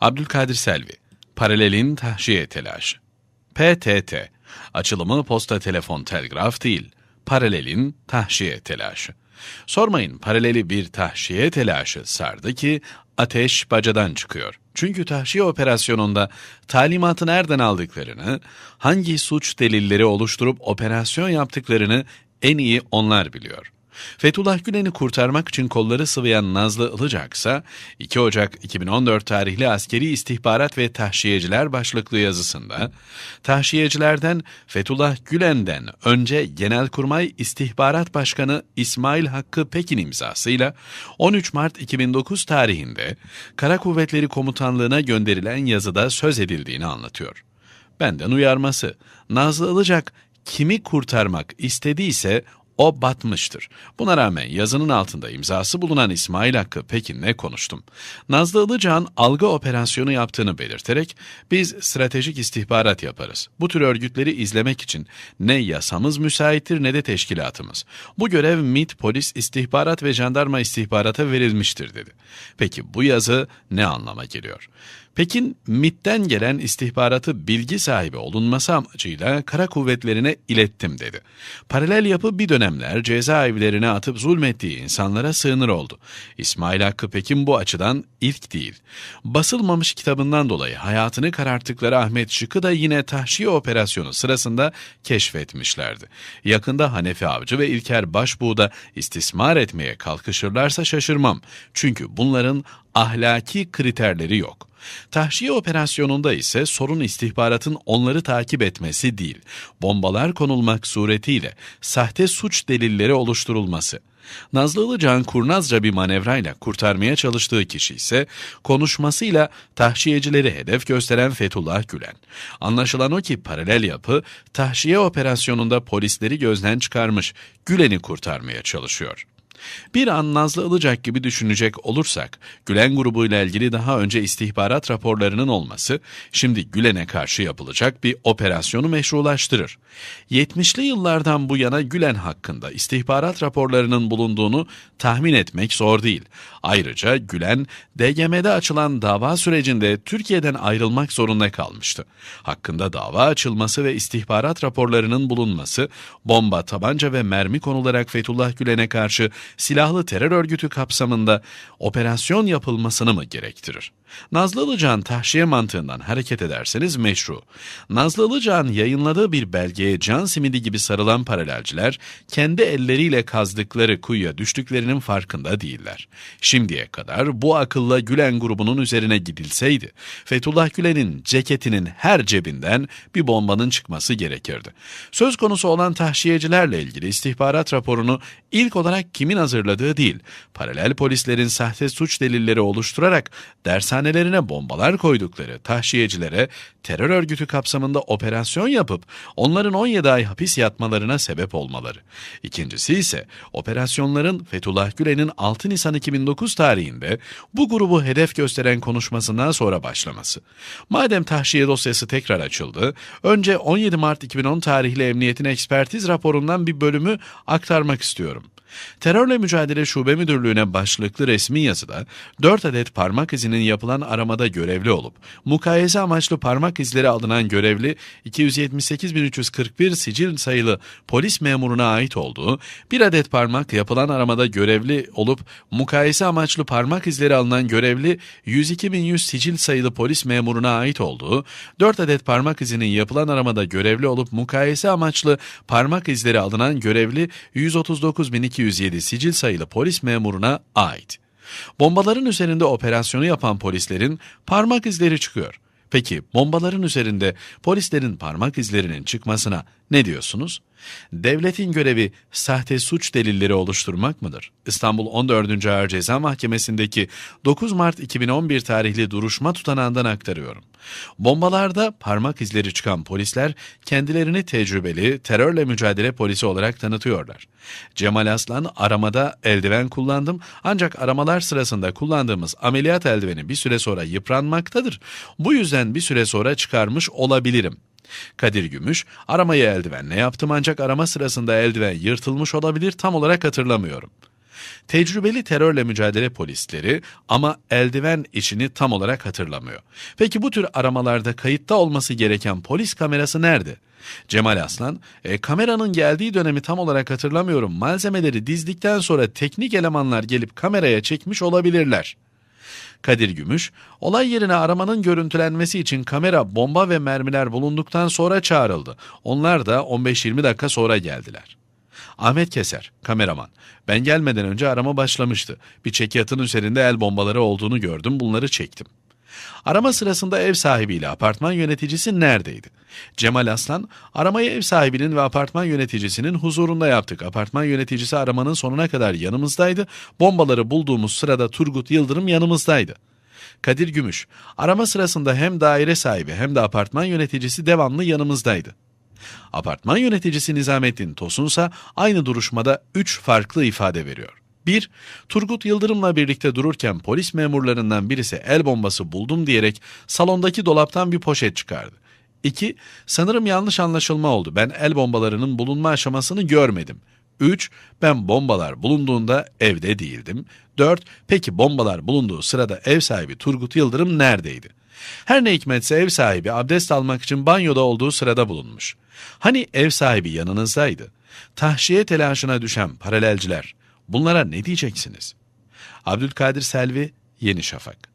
Abdülkadir Selvi, Paralelin Tahşiye Telaşı. PTT, açılımı posta telefon telgraf değil, paralelin tahşiye telaşı. Sormayın paraleli bir tahşiye telaşı sardı ki ateş bacadan çıkıyor. Çünkü tahşiye operasyonunda talimatı nereden aldıklarını, hangi suç delilleri oluşturup operasyon yaptıklarını en iyi onlar biliyor. Fethullah Gülen'i kurtarmak için kolları sıvayan Nazlı Ilıcak ise 2 Ocak 2014 tarihli Askeri İstihbarat ve Tahşiyeciler başlıklı yazısında tahşiyecilerden Fethullah Gülen'den önce Genelkurmay İstihbarat Başkanı İsmail Hakkı Pekin imzasıyla 13 Mart 2009 tarihinde Kara Kuvvetleri Komutanlığı'na gönderilen yazıda söz edildiğini anlatıyor. Benden uyarması, Nazlı Ilıcak kimi kurtarmak istediyse o batmıştır. Buna rağmen yazının altında imzası bulunan İsmail Hakkı Pekin'le konuştum. Nazlı Ilıcak'ın algı operasyonu yaptığını belirterek biz stratejik istihbarat yaparız. Bu tür örgütleri izlemek için ne yasamız müsaittir ne de teşkilatımız. Bu görev MİT, polis, istihbarat ve jandarma istihbarata verilmiştir dedi. Peki bu yazı ne anlama geliyor? Pekin, MIT'ten gelen istihbaratı bilgi sahibi olunması amacıyla kara kuvvetlerine ilettim dedi. Paralel yapı bir dönemler cezaevlerine atıp zulmettiği insanlara sığınır oldu. İsmail Hakkı Pekin bu açıdan ilk değil. Basılmamış kitabından dolayı hayatını kararttıkları Ahmet Şık'ı da yine tahşiye operasyonu sırasında keşfetmişlerdi. Yakında Hanefi Avcı ve İlker Başbuğ'da istismar etmeye kalkışırlarsa şaşırmam. Çünkü bunların ahlaki kriterleri yok. Tahşiye operasyonunda ise sorun istihbaratın onları takip etmesi değil, bombalar konulmak suretiyle sahte suç delilleri oluşturulması. Nazlı Ilıcan kurnazca bir manevrayla kurtarmaya çalıştığı kişi ise konuşmasıyla tahşiyecileri hedef gösteren Fethullah Gülen. Anlaşılan o ki paralel yapı tahşiye operasyonunda polisleri gözden çıkarmış, Gülen'i kurtarmaya çalışıyor. Bir an Nazlı Ilıcak gibi düşünecek olursak, Gülen grubuyla ilgili daha önce istihbarat raporlarının olması, şimdi Gülen'e karşı yapılacak bir operasyonu meşrulaştırır. 70'li yıllardan bu yana Gülen hakkında istihbarat raporlarının bulunduğunu tahmin etmek zor değil. Ayrıca Gülen, DGM'de açılan dava sürecinde Türkiye'den ayrılmak zorunda kalmıştı. Hakkında dava açılması ve istihbarat raporlarının bulunması, bomba, tabanca ve mermi konularak Fethullah Gülen'e karşı silahlı terör örgütü kapsamında operasyon yapılmasını mı gerektirir? Nazlı Ilıcağ'ın tahşiye mantığından hareket ederseniz meşru. Nazlı Ilıcağ'ın yayınladığı bir belgeye can simidi gibi sarılan paralelciler, kendi elleriyle kazdıkları kuyuya düştüklerinin farkında değiller. Şimdiye kadar bu akılla Gülen grubunun üzerine gidilseydi, Fethullah Gülen'in ceketinin her cebinden bir bombanın çıkması gerekirdi. Söz konusu olan tahşiyecilerle ilgili istihbarat raporunu ilk olarak kimin hazırladığı değil, paralel polislerin sahte suç delilleri oluşturarak dershanelerine bombalar koydukları tahşiyecilere terör örgütü kapsamında operasyon yapıp onların 17 ay hapis yatmalarına sebep olmaları. İkincisi ise operasyonların Fethullah Gülen'in 6 Nisan 2009 tarihinde bu grubu hedef gösteren konuşmasından sonra başlaması. Madem tahşiye dosyası tekrar açıldı, önce 17 Mart 2010 tarihli emniyetin ekspertiz raporundan bir bölümü aktarmak istiyorum. Terörle Mücadele Şube Müdürlüğü'ne başlıklı resmi yazıda 4 adet parmak izinin yapılan aramada görevli olup mukayese amaçlı parmak izleri alınan görevli 278.341 sicil sayılı polis memuruna ait olduğu, bir adet parmak yapılan aramada görevli olup mukayese amaçlı parmak izleri alınan görevli 102.100 sicil sayılı polis memuruna ait olduğu, 4 adet parmak izinin yapılan aramada görevli olup mukayese amaçlı parmak izleri alınan görevli 139.207 sicil sayılı polis memuruna ait. Bombaların üzerinde operasyonu yapan polislerin parmak izleri çıkıyor. Peki bombaların üzerinde polislerin parmak izlerinin çıkmasına ne diyorsunuz? Devletin görevi sahte suç delilleri oluşturmak mıdır? İstanbul 14. Ağır Ceza Mahkemesi'ndeki 9 Mart 2011 tarihli duruşma tutanağından aktarıyorum. Bombalarda parmak izleri çıkan polisler kendilerini tecrübeli terörle mücadele polisi olarak tanıtıyorlar. Cemal Aslan aramada eldiven kullandım ancak aramalar sırasında kullandığımız ameliyat eldiveni bir süre sonra yıpranmaktadır. Bu yüzden bir süre sonra çıkarmış olabilirim Kadir Gümüş, aramayı eldivenle yaptım ancak arama sırasında eldiven yırtılmış olabilir tam olarak hatırlamıyorum. Tecrübeli terörle mücadele polisleri ama eldiven işini tam olarak hatırlamıyor. Peki bu tür aramalarda kayıtta olması gereken polis kamerası nerede? Cemal Aslan, e, kameranın geldiği dönemi tam olarak hatırlamıyorum. Malzemeleri dizdikten sonra teknik elemanlar gelip kameraya çekmiş olabilirler. Kadir Gümüş, olay yerine aramanın görüntülenmesi için kamera, bomba ve mermiler bulunduktan sonra çağrıldı. Onlar da 15-20 dakika sonra geldiler. Ahmet Keser, kameraman. Ben gelmeden önce arama başlamıştı. Bir çekyatın üzerinde el bombaları olduğunu gördüm, bunları çektim. Arama sırasında ev sahibiyle apartman yöneticisi neredeydi? Cemal Aslan, aramayı ev sahibinin ve apartman yöneticisinin huzurunda yaptık. Apartman yöneticisi aramanın sonuna kadar yanımızdaydı. Bombaları bulduğumuz sırada Turgut Yıldırım yanımızdaydı. Kadir Gümüş, arama sırasında hem daire sahibi hem de apartman yöneticisi devamlı yanımızdaydı. Apartman yöneticisi Nizamettin Tosunsa aynı duruşmada 3 farklı ifade veriyor. 1. Turgut Yıldırım'la birlikte dururken polis memurlarından birisi el bombası buldum diyerek salondaki dolaptan bir poşet çıkardı. 2. Sanırım yanlış anlaşılma oldu. Ben el bombalarının bulunma aşamasını görmedim. 3. Ben bombalar bulunduğunda evde değildim. 4. Peki bombalar bulunduğu sırada ev sahibi Turgut Yıldırım neredeydi? Her ne hikmetse ev sahibi abdest almak için banyoda olduğu sırada bulunmuş. Hani ev sahibi yanınızdaydı? Tahşiye telaşına düşen paralelciler, bunlara ne diyeceksiniz? Abdülkadir Selvi, Yeni Şafak